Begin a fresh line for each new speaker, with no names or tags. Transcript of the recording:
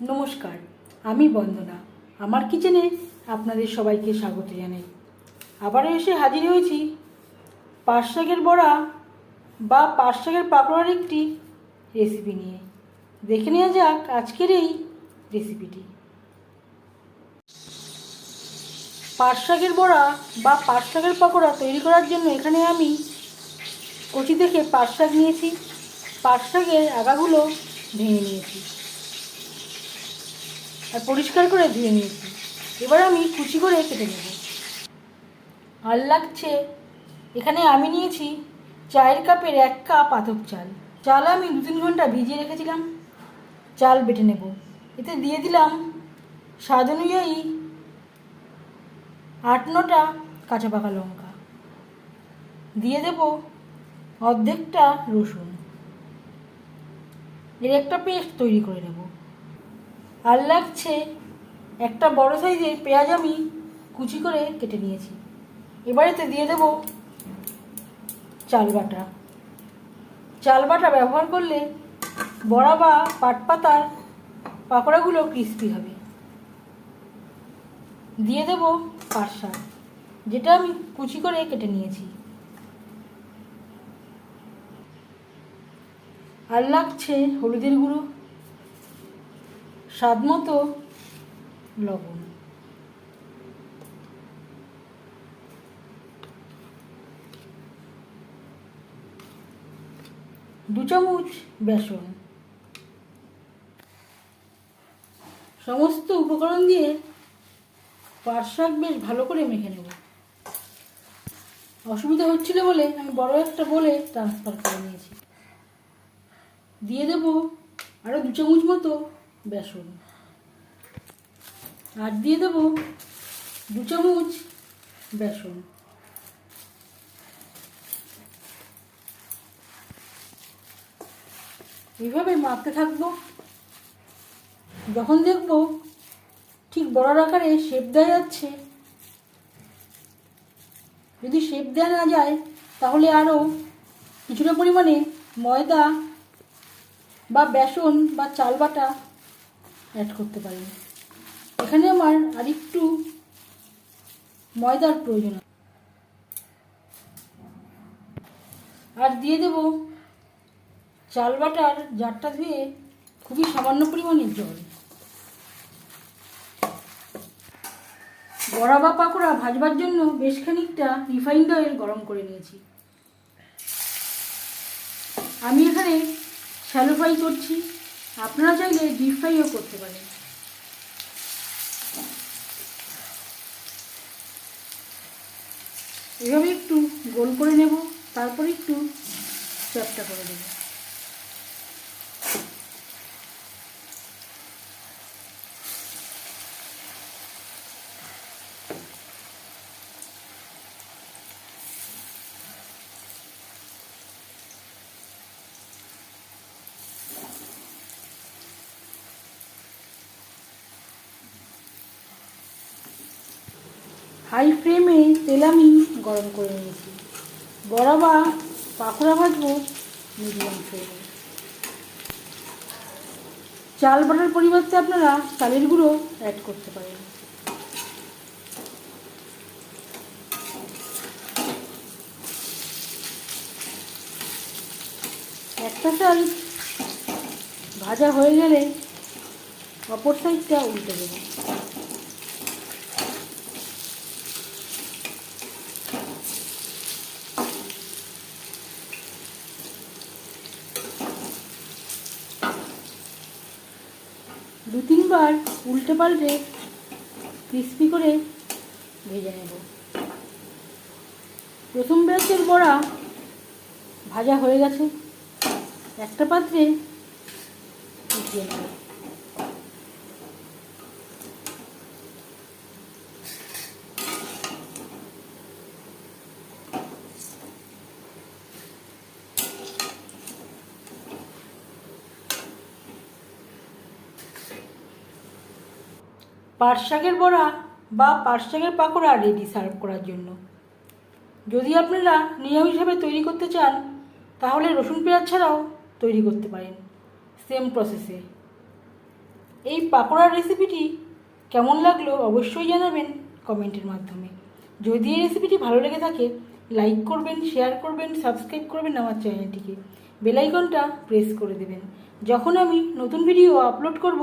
নমস্কার, আমি বন্দনা। আমার কিচেনে আপনাদের সবাইকে স্বাগত জানাই। আবারও এসে হাজির হয়েছি পাট শাকের বড়া বা পাট শাকের পাকোড়ার একটি রেসিপি নিয়ে। দেখে নেওয়া যাক আজকের এই রেসিপিটি পাট শাকের বড়া বা পাট শাকের পাকোড়া তৈরি করার জন্য এখানে আমি কচি থেকে পাট শাক নিয়েছি। পাট শাকের আগাগুলো ভেঙে নিয়েছি। আর পরিষ্কার করে ধুয়ে নিয়েছি। এবার আমি কুচি করে কেটে নেব। আর লাগছে? এখানে আমি নিয়েছি চায়ের কাপের এক কাপ আতপ চাল। চাল আমি দু তিন ঘণ্টা ভিজিয়ে রেখেছিলাম। চাল বেটে নেব। এতে দিয়ে দিলাম স্বাদ অনুযায়ী আট নটা কাঁচা পাকা লঙ্কা। দিয়ে দেব অর্ধেকটা রসুন। এর একটা পেস্ট তৈরি করে নেব। আর লাগছে একটা বড় সাইজের পেঁয়াজ আমি কুচি করে কেটে নিয়েছি। এবারেতে দিয়ে দেব চাল বাটা। চাল বাটা ব্যবহার করলে বড়া বা পাট পাতার পাকোড়াগুলো ক্রিস্পি হবে। দিয়ে দেব পাট যেটা আমি কুচি করে কেটে নিয়েছি। আর লাগছে হলুদের গুঁড়ো। স্বাদ মতো লবণ। দু চামচ বেসন। সমস্ত উপকরণ দিয়ে পাট শাক বেশ ভালো করে মেখে নেব। অসুবিধা হচ্ছিল বলে আমি বড় একটা বলে ট্রান্সফার করে নিয়েছি। দিয়ে দেব আরও দু চামচ মতো বেসন। আর দিয়ে দেব দু চামচ বেসন। এইভাবে মাখতে থাকব। যখন দেখব ঠিক বড়ার আকারে শেপ দেওয়া যাচ্ছে, যদি শেপ দেওয়া না যায়, তাহলে আরও কিছুটা পরিমাণে ময়দা বা বেসন বা চাল বাটা অ্যাড করতে পারেন। এখানে আমার আরেকটু ময়দার প্রয়োজন আর দিয়ে দেব চাল বাটার জারটা ধুয়ে খুবই সামান্য পরিমাণের জল। বড়া বা পাকোড়া ভাজবার জন্য বেশ খানিকটা রিফাইন্ড অয়েল গরম করে নিয়েছি। আমি এখানে শ্যালো ফ্রাই করছি। আপনারা চাইলে ডিপ ফ্রাইও করতে পারেন। এভাবে একটু গোল করে নেব, তারপর একটু চ্যাপটা করে দেব। হাই ফ্লেমে তেল আমি গরম করে নিয়েছি। বড়া বা পাকোড়া ভাজবো মিডিয়াম ফ্লেমে। চাল বাটার পরিবর্তে আপনারা চালের গুঁড়ো অ্যাড করতে পারেন। একটা চাল ভাজা হয়ে গেলে অপর সাইডটা উল্টে দেবো। দু তিনবার উল্টে পাল্টে ক্রিস্পি করে ভেজে নেব। প্রথম ব্যাচের বড়া ভাজা হয়ে গেছে। একটা পাত্রে উঠিয়ে নেব। পাট শাকের বড়া বা পাট শাকের পাকোড়া রেডি সার্ভ করার জন্য। যদি আপনারা নিরামিষভাবে তৈরি করতে চান, তাহলে রসুন পেঁয়াজ ছাড়াও তৈরি করতে পারেন। সেম প্রসেসে এই পাকোড়ার রেসিপিটি কেমন লাগল অবশ্যই জানাবেন কমেন্টের মাধ্যমে। যদি এই রেসিপিটি ভালো লেগে থাকে লাইক করবেন শেয়ার করবেন সাবস্ক্রাইব করবেন আমার চ্যানেলটিকে বেলাইকনটা প্রেস করে দেবেন। যখন আমি নতুন ভিডিও আপলোড করব